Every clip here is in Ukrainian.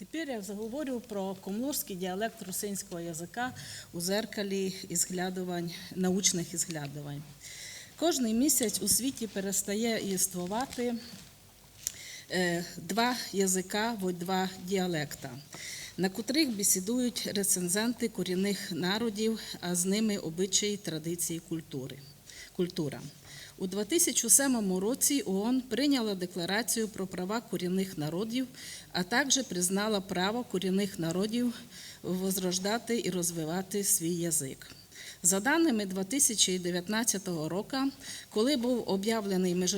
Тепер я заговорю про комлурський діалект русинського язика у зеркалі ізглядувань, научних ізглядувань. Кожний місяць у світі перестає існувати е, два язика, або два діалекта, на котрих бесідують рецензенти корінних народів, а з ними обичаї, традиції, культури. культура. У 2007 році ООН прийняла декларацію про права корінних народів, а також признала право корінних народів возрождати і розвивати свій язик. За даними 2019 року, коли був об'явлений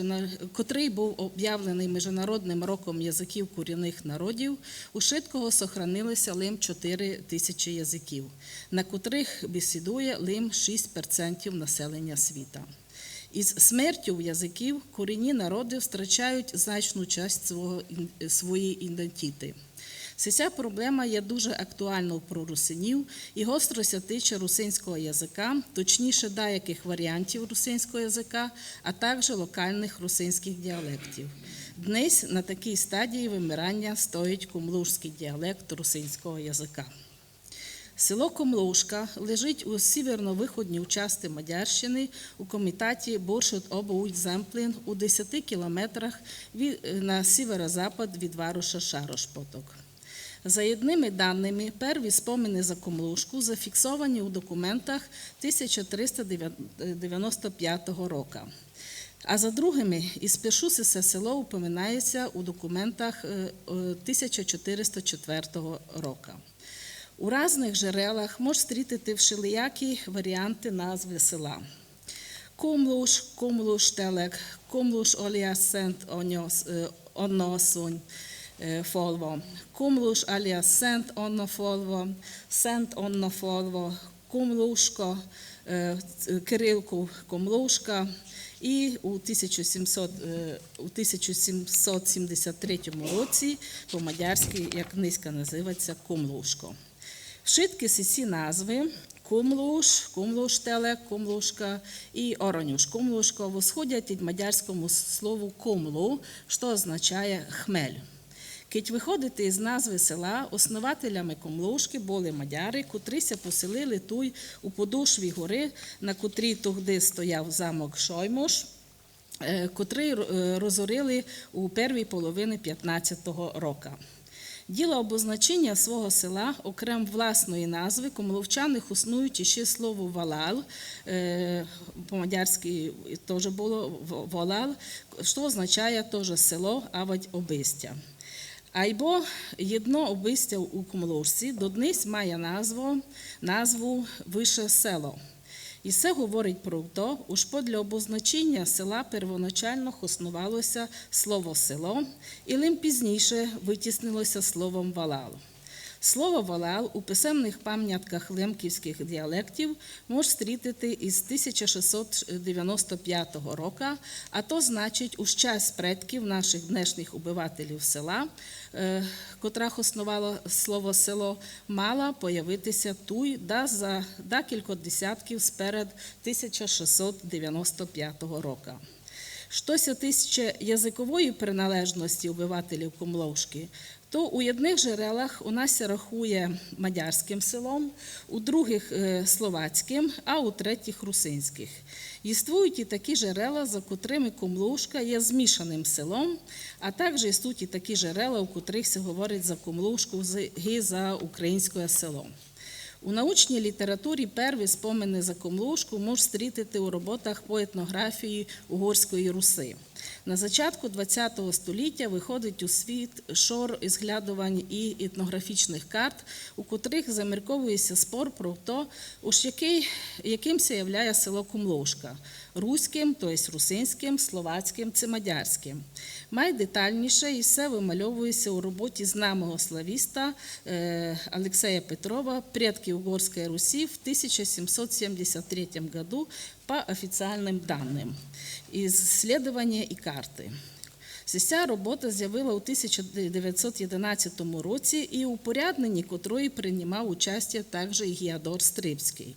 котрий був об'явлений Міжнародним роком язиків корінних народів, у Шиткого сохранилося лим 4 тисячі язиків, на котрих бесідує лим 6% населення світа. Із смертю язиків корінні народи втрачають значну частину свого, своєї ідентити. Ця проблема є дуже актуальною про русинів і гостро тиче русинського язика, точніше деяких варіантів русинського язика, а також локальних русинських діалектів. Днес на такій стадії вимирання стоїть кумлужський діалект русинського язика. Село Комлушка лежить у сіверно-виходній часті Мадярщини у комітаті Боршут обоуй Земплин у 10 кілометрах від, на сіверо-запад від Варуша Шарошпоток. За одними даними, перві спомини за Комлушку зафіксовані у документах 1395 року. А за другими, із Пешусисе село упоминається у документах е, е, 1404 року. У різних джерелах можна зустріти вшелиякі варіанти назви села. Комлуш, Комлуш Телек, Комлуш Оліас Сент е, Онносунь, е, Фолво, Комлуш Аліас Сент Онно Фолво, Сент Онно Фолво, Комлушко, е, Кирилку Комлушка, і у 1700, е, у 1773 році по-мадярськи, як низька називається, Комлушко. Вшитки ці назви Кумлуш, Кумлуштеле, Кумлушка і Оронюш. Кумлушко восходять від мадярському слову кумлу, що означає хмель. Кить виходити із назви села, основателями Комлушки були мадяри, котрися поселили туй у подошві гори, на котрій тогди стояв замок Шоймош, е, котрий розорили у первій половині 15-го року. Діло обозначення свого села, окрім власної назви, комловчани існують іще слово валал, е, по-мадярськи теж було волал, що означає теж село, авать обистя. Айбо єдно обистя у Комловці до днес має назву, назву Више село. І це говорить про те, уж для обозначення села первоначально основалося слово село, і лим пізніше витіснилося словом валал. Слово валал у писемних пам'ятках лемківських діалектів можна зустріти із 1695 року, а то значить у час предків наших днешніх убивателів села, е, котрах основало слово село, мала появитися туй да за декілька десятків сперед 1695 року. Що се тисяче язикової приналежності обивателів Комловшки, то у одних джерелах у нас рахує мадярським селом, у других е, словацьким, а у третіх русинських. Існують і такі джерела, за котрими Комлушка є змішаним селом, а також існують і такі джерела, у котрих се говорить за Комлушку і за українське село. У научній літературі перві спомини за Комлушку можна зустріти у роботах по етнографії Угорської Руси. На початку ХХ століття виходить у світ шор ізглядувань і етнографічних карт, у котрих замірковується спор про те, уж який, якимся являє село Комлушка руським, тобто русинським, словацьким чи мадярським. Май детальніше і все вимальовується у роботі знамого славіста е, Алексея Петрова «Предки Угорської Русі» в 1773 году по офіційним даним. Ісследування і карти. Ця робота з'явила у 1911 році і у порядненні котрої приймав участь також і Геодор Стрибський.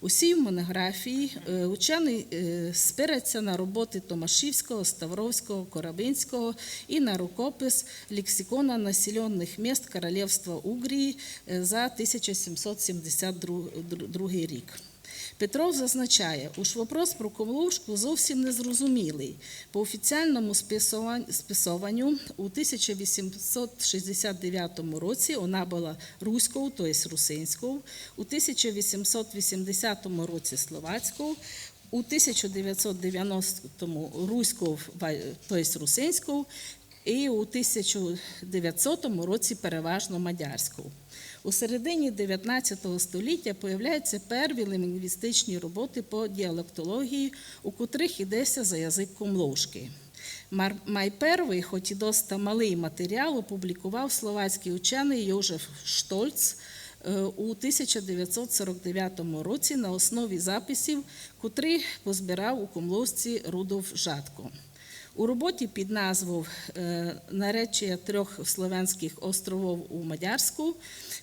У цій монографії е, учений е, спирається на роботи Томашівського, Ставровського, Корабинського і на рукопис лексикона населених міст Королівства Угрії за 1772 рік. Петров зазначає, уж вопрос про Комлушку зовсім незрозумілий. По офіціальному списуванню у 1869 році вона була руською, тобто русинською, у 1880 році словацькою, у 1990 руською, тобто русинською, і у 1900 році переважно мадярською. У середині 19 століття появляються перві лінгвістичні роботи по діалектології, у котрих йдеться за язик комловшки. Мар- Майперший, хоч і доста малий матеріал, опублікував словацький учений Йожеф Штольц е, у 1949 році на основі записів, котрі позбирав у комловці Рудов Жадко. У роботі під назвою е, Наречія трьох слов'янських островів у Мадярську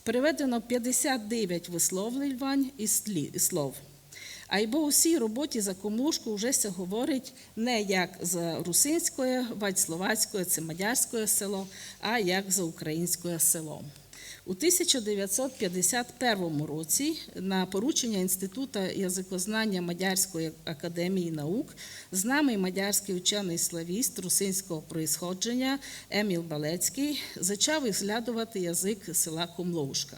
переведено 59 висловлювань і слов. А й бо у цій роботі за комлушку вже се говорить не як за русинське, вать словацьке, це мадярське село, а як за українське село. У 1951 році на поручення Інституту язикознання Мадярської академії наук знамий мадярський учений славіст русинського происходження Еміл Балецький зачав ізглядувати язик села Комловушка.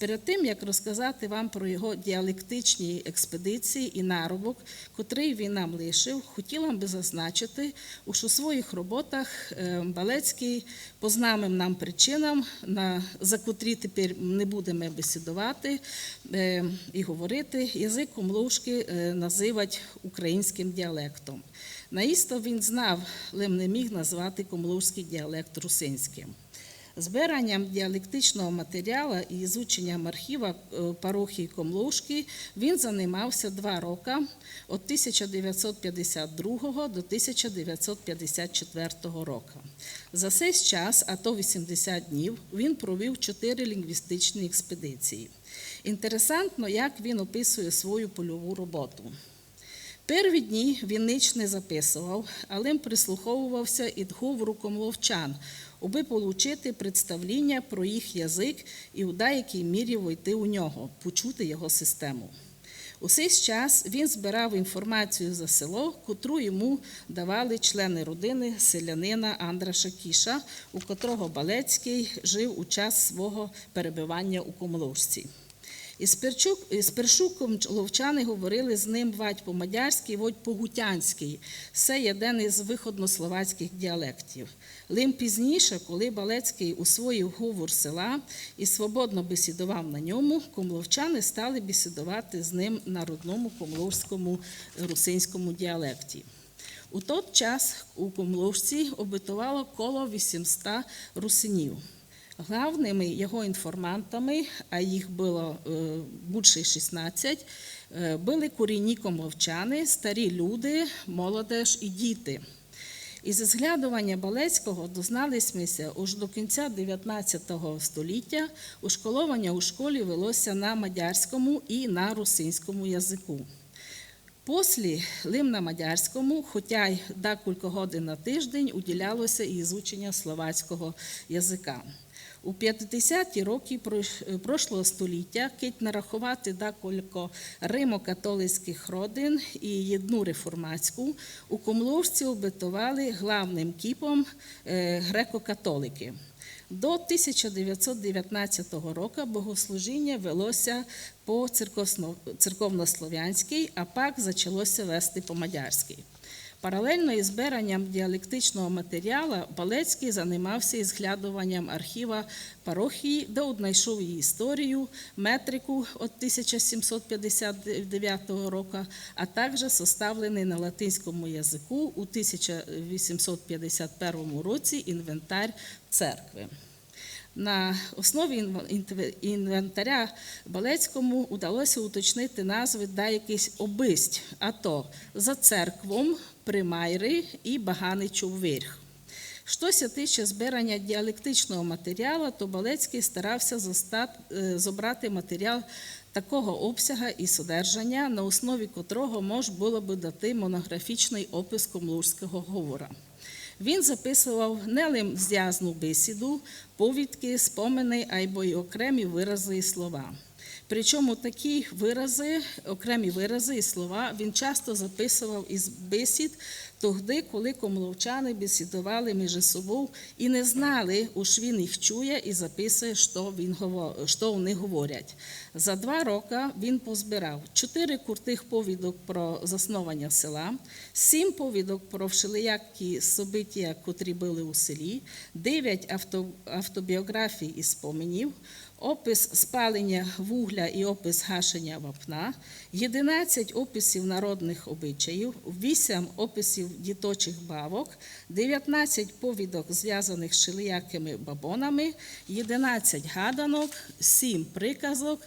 Перед тим, як розказати вам про його діалектичні експедиції і наробок, котрий він нам лишив, хотіла би зазначити, що у своїх роботах е, Балецький по знамим нам причинам, на, за котрі тепер не будемо бесідувати е, і говорити, язик комловшки е, називать українським діалектом. Наїсто він знав, але не міг назвати комловський діалект русинським. Збиранням діалектичного матеріалу і ізученням архіва е, парохії Комловшки він займався два роки від 1952 до 1954 року. За цей час, а то 80 днів, він провів чотири лінгвістичні експедиції. Інтересантно, як він описує свою польову роботу. Перві дні він ніч не записував, але прислуховувався і говору комловчан, аби отримати представління про їх язик і у деякій мірі войти у нього, почути його систему. У цей час він збирав інформацію за село, котру йому давали члени родини селянина Андраша Кіша, у котрого Балецький жив у час свого перебування у Комловській. Перчук, Першуком ловчани говорили з ним вать по-мадярськи, вать по-гутянськи. Це є один із виходнословацьких діалектів. Лим пізніше, коли Балецький усвоїв говор села і свободно бесідував на ньому, комловчани стали бесідувати з ним на родному комловському русинському діалекті. У той час у Комловці обитувало коло 800 русинів. Главними його інформантами, а їх було е, більше 16, е, були корінні комловчани, старі люди, молодеж і діти. Із зглядування Балецького дозналися уж до кінця 19 століття ушколовання у школі велося на мадярському і на русинському язику. Послі лим на мадярському, хоча й декілька годин на тиждень, уділялося і ізучення словацького язика. У 50-ті роки прошлого століття кить нарахувати декілька римо-католицьких родин і одну реформатську, у Комловці обетували главним кіпом е, греко-католики. До 1919 року богослужіння велося по церковно- церковнослов'янській, а пак почалося вести по мадярській. Паралельно із збиранням діалектичного матеріалу Балецький займався ізглядуванням архіва парохії, де однайшов її історію, метрику від 1759 року, а також составлений на латинському язику у 1851 році інвентар церкви. На основі інвентаря Балецькому удалося уточнити назви деяких обисть, а то за церквом, примайри і Баганичів вирх. Що ся тиче збирання діалектичного матеріалу, то Балецький старався зоста- е, матеріал такого обсяга і содержання, на основі котрого можна було би дати монографічний опис комлужського говора. Він записував не лише зв'язну бесіду, повідки, спомини, або й окремі вирази і слова. Причому такі вирази, окремі вирази і слова він часто записував із бесід тоді, коли комловчани бесідували між собою і не знали, уж він їх чує і записує, що, він, що вони говорять. За два роки він позбирав чотири крутих повідок про засновання села, сім повідок про всілиякі собиття, котрі були у селі, дев'ять автобіографій і споменів, опис спалення вугля і опис гашення вапна, 11 описів народних обичаїв, 8 описів діточих бавок, 19 повідок, зв'язаних з шилиякими бабонами, 11 гаданок, 7 приказок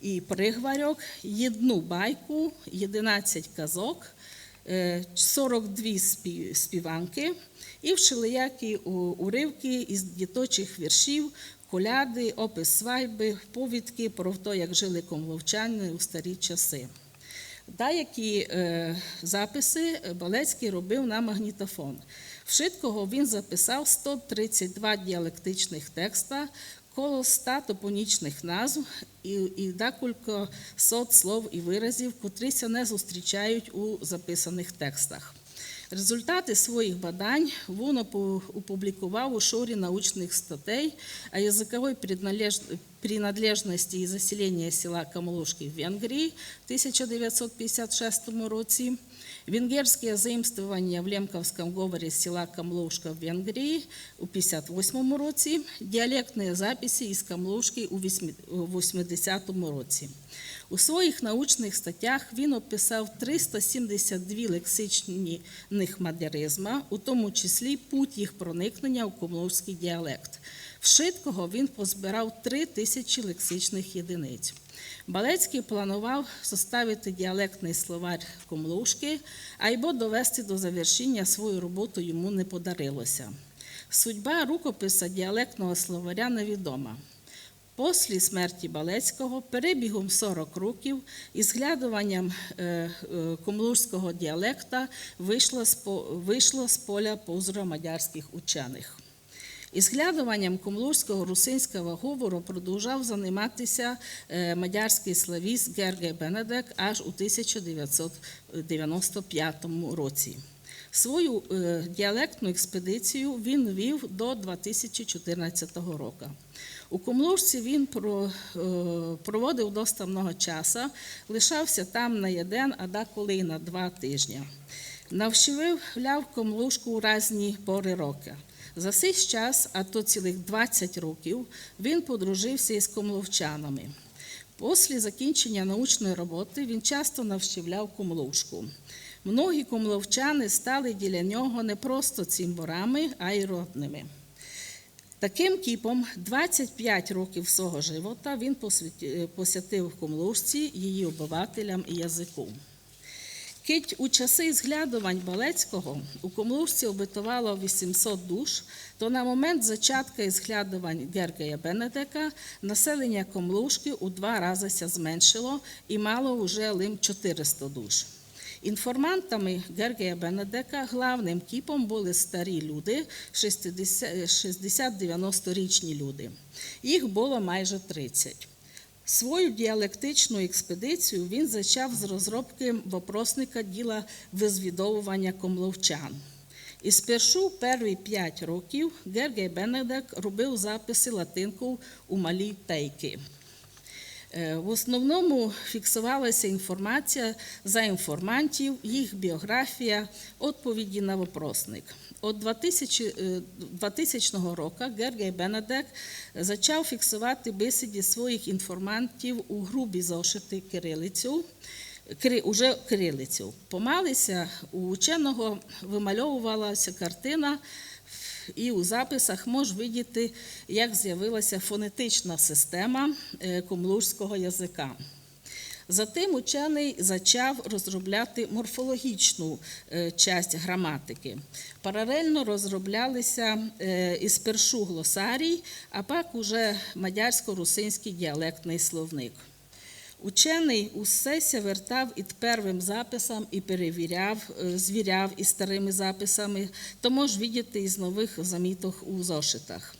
і пригварьок, одну байку, 11 казок, е, 42 співанки і вшилиякі у- уривки із діточих віршів, коляди, опис свайби, повідки про те, як жили комловчани у старі часи. Деякі е, записи Балецький робив на магнітофон. Вшиткого він записав 132 діалектичних текста, коло 100 топонічних назв і, і декілька сот слов і виразів, котріся не зустрічають у записаних текстах. Результати своїх бадань він опу- опублікував у шорі научних статей о языковой принадлежності і заселення села Камлушки в Венгрії в 1956 році, венгерське заимствування в Лемковському говорі села Камлушка в Венгрії у 1958 році, діалектні записи із Камлушки у 80 році. У своїх научних статтях він описав 372 лексичних мадяризма, у тому числі путь їх проникнення у комловський діалект. Вшиткого він позбирав 3 тисячі лексичних єдиниць. Балецький планував составити діалектний словарь комлушки, або довести до завершення свою роботу йому не подарилося. Судьба рукописа діалектного словаря невідома. Після смерті Балецького перебігом 40 років і зглядуванням е, е, комлужського діалекта вийшло з, поля позору мадярських учених. Із глядуванням комлужського русинського говору продовжав займатися е, мадярський славіст Гергей Бенедек аж у 1995 році. Свою е, діалектну експедицію він вів до 2014 року. У Комлужці він е, проводив досить много часу, лишався там на один, а деколи й на два тижні. Навчивляв Комлужку у різні пори року. За цей час, а то цілих 20 років, він подружився із комловчанами. Після закінчення научної роботи він часто навчивляв комлушку. Многі комловчани стали для нього не просто цимборами, а й родними. Таким кіпом 25 років свого живота він посвяті- посвятив комлушці, її обивателям і язику. Кить у часи зглядувань Балецького у Комлушці обитувало 800 душ, то на момент зачатку зглядувань Гергея Бенедека населення Комлушки у два рази зменшило і мало вже лим 400 душ. Інформантами Гергея Бенедека главним кіпом були старі люди, 60-90-річні люди. Їх було майже 30. Свою діалектичну експедицію він зачав з розробки вопросника діла визвідовування комловчан. І спершу перші п'ять років Гергей Бенедек робив записи латинку у малій тейки. Е, В основному фіксувалася інформація за інформантів, їх біографія, відповіді на вопросник. От 2000, е, 2000 року Гергей Бенедек почав фіксувати бесіди своїх інформантів у грубі зошити кирилицю, уже кирилицю. Помалися у ученого вимальовувалася картина і у записах можна видіти, як з'явилася фонетична система е, комлужського язика. Затим учений зачав розробляти морфологічну е, часть граматики. Паралельно розроблялися е, і спершу глосарій, а пак уже мадярсько-русинський діалектний словник. Учений усе вертав і первим записам і перевіряв, е, звіряв із старими записами, то мож видіти із нових заміток у зошитах.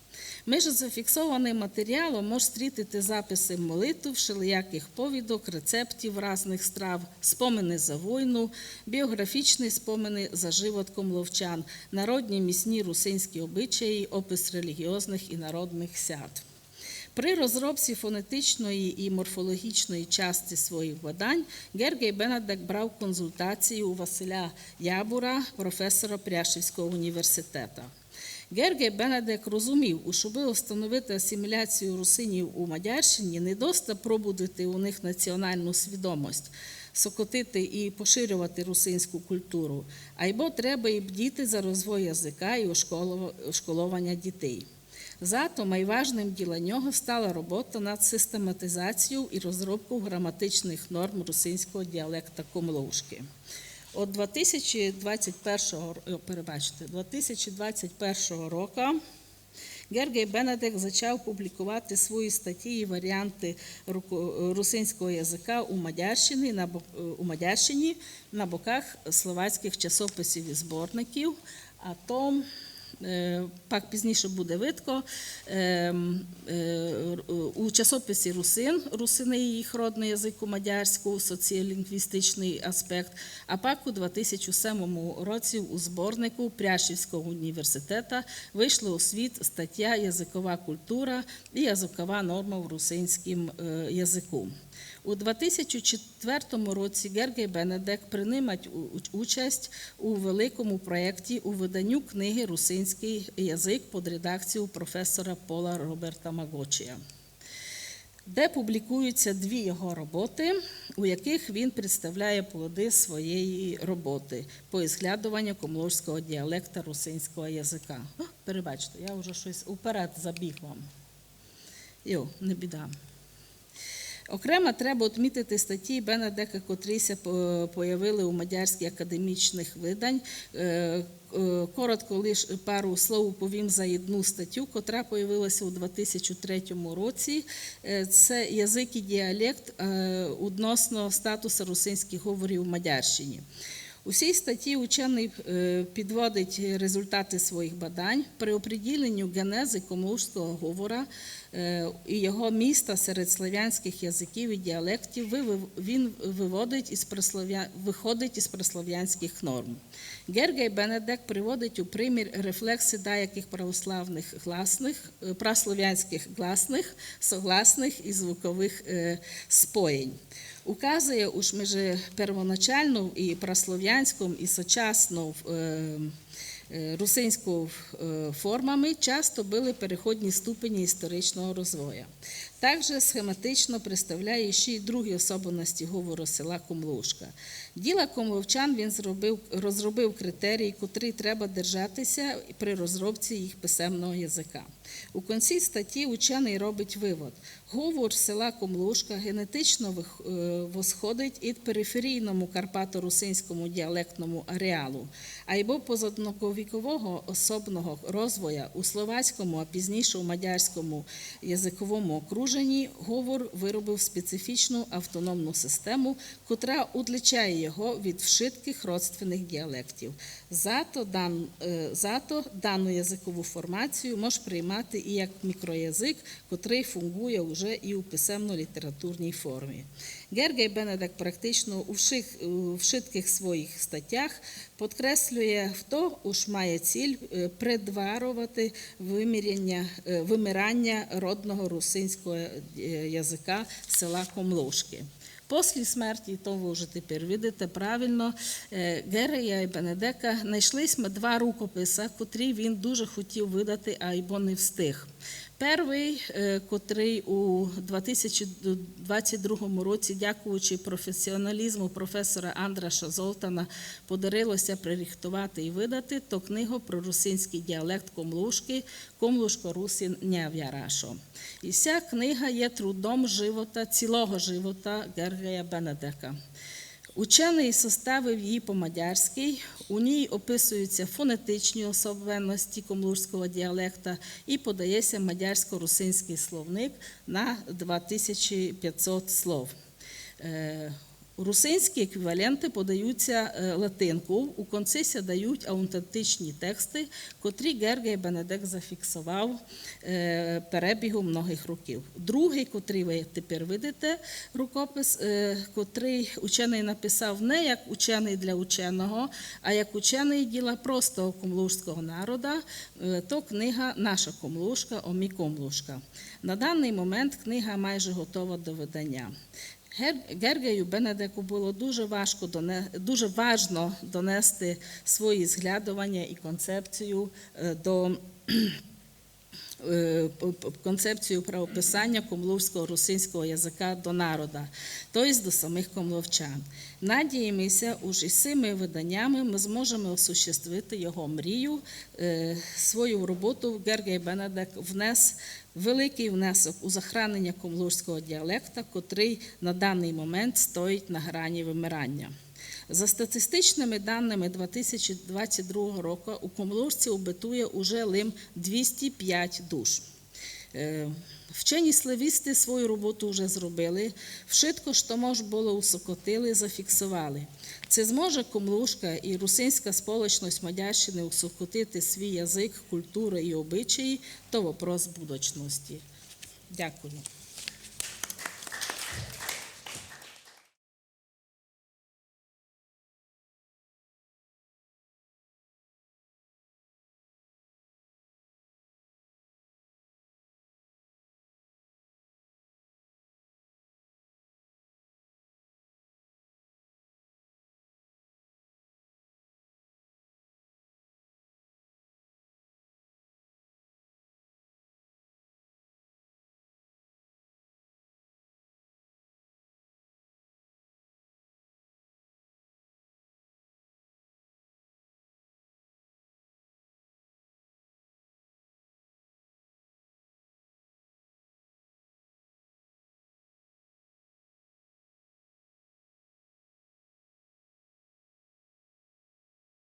Між зафіксованим матеріалом мож стрітити записи молитв, всіляких повідок, рецептів разних страв, спомини за війну, біографічні спомини за животком ловчан, народні місні русинські обичаї, опис релігіозних і народних свят. При розробці фонетичної і морфологічної частини своїх badань Гергей Бенедек брав консультацію у Василя Ябура, професора Пряшівського університету. Гергей Бенедек розумів, у щоби встановити асиміляцію русинів у Мадярщині, не доста пробудити у них національну свідомість, сокотити і поширювати русинську культуру, а й бо треба і бдіти за розвой язика і ошколування дітей. Зато найважним діла нього стала робота над систематизацією і розробкою граматичних норм русинського діалекта Комловшки. От 2021, о, перебачте, 2021 року Гергей Бенедек почав публікувати свої статті і варіанти русинського язика у Мадярщині на, у Мадярщині на боках словацьких часописів і зборників, а то Е, Пак пізніше буде видко. Е, е, У часописі Русин, Русини їх родний язик у мадярську, соціолінгвістичний аспект, а пак у 2007 році у зборнику Пряшівського університету вийшла у світ стаття Язикова культура і язикова норма в русинському е, язику. У 2004 році Гергей Бенедек приймать участь у великому проєкті у виданню книги Русинський язик під редакцією професора Пола Роберта Магочія, де публікуються дві його роботи, у яких він представляє плоди своєї роботи по ізглядуванню комлорського діалекта русинського язика. О, перебачте, я вже щось уперед забіг вам. Йо, не біда. Окремо треба відмітити статті Бенедека, котріся по- появили у мадярських академічних видань. Е, е, Коротко лише пару слов повім за одну статтю, котра появилася у 2003 році. Е, Це язик і діалект відносно статусу русинських говорів у Мадярщині. У цій статті учений е, підводить результати своїх бадань при оприділенню генези комлужського говора е, і його міста серед слав'янських язиків і діалектів. Він виводить із прислов'я- виходить із прислов'янських норм. Гергей Бенедек приводить у примір рефлекси деяких православних гласних, е, праслов'янських гласних, согласних і звукових споєнь. Указує уж між первоначальну і праслов'янську, і сучасну е, е, русинську е, формами часто були переходні ступені історичного розвою. Також схематично представляє ще й другі особливості говору села Комлушка. Діла комловчан він зробив, розробив критерії, котрі треба держатися при розробці їх писемного язика. У кінці статті учений робить вивод. Говор села Комлушка генетично е, восходить від периферійному карпато-русинському діалектному ареалу, а й позадноковікового особного розвоя у словацькому, а пізніше у мадярському язиковому окруженні говор виробив специфічну автономну систему, котра удличає його від вшитких родственних діалектів. Зато, дан, е, зато дану язикову формацію може приймати і як мікроязик, котрий фунгує вже і у писемно-літературній формі. Гергей Бенедек практично у всіх, у вшитких своїх статтях підкреслює, хто уж має ціль е, предварувати виміряння, е, вимирання родного русинського е, язика села Комлошки. Після смерті, то ви вже тепер видите правильно, Герея і Бенедека знайшлись два рукописи, котрі він дуже хотів видати, а й бо не встиг. Перший, е, котрий у 2022 році, дякуючи професіоналізму професора Андраша Золтана, подарилося пририхтувати і видати, то книгу про русинський діалект комлушки «Комлушко Русин Няв'ярашо». І вся книга є трудом живота, цілого живота Гергея Бенедека. Учений составив її по-мадярськи. У ній описуються фонетичні особливості комлурського діалекта і подається мадярсько-русинський словник на 2500 слов. Русинські еквіваленти подаються е, латинку, у концесі дають аутентичні тексти, котрі Гергей Бенедек зафіксував е, перебігом многих років. Другий, котрий ви тепер видите, рукопис, е, котрий учений написав не як учений для ученого, а як учений діла простого комлужського народа, е, то книга Наша комлушка, Омі комлушка. На даний момент книга майже готова до видання. Гер- Гергею Бенедеку було дуже важко дуже важно донести свої зглядування і концепцію е, до концепцію правописання комловського русинського язика до народа, тобто до самих комловчан. Надіємося, уже з цими виданнями ми зможемо осуществити його мрію. Е, Свою роботу Гергей Бенедек внес великий внесок у захоронення комлужського діалекта, котрий на даний момент стоїть на грані вимирання. За статистичними даними 2022 року у комлурців битує уже лим 205 душ. Е, Вчені славісти свою роботу вже зробили, вшитко, що мож було усокотили, зафіксували. Це зможе комлушка і русинська сполочність Мадярщини усокотити свій язик, культуру і обичаї, то вопрос будучності. Дякую.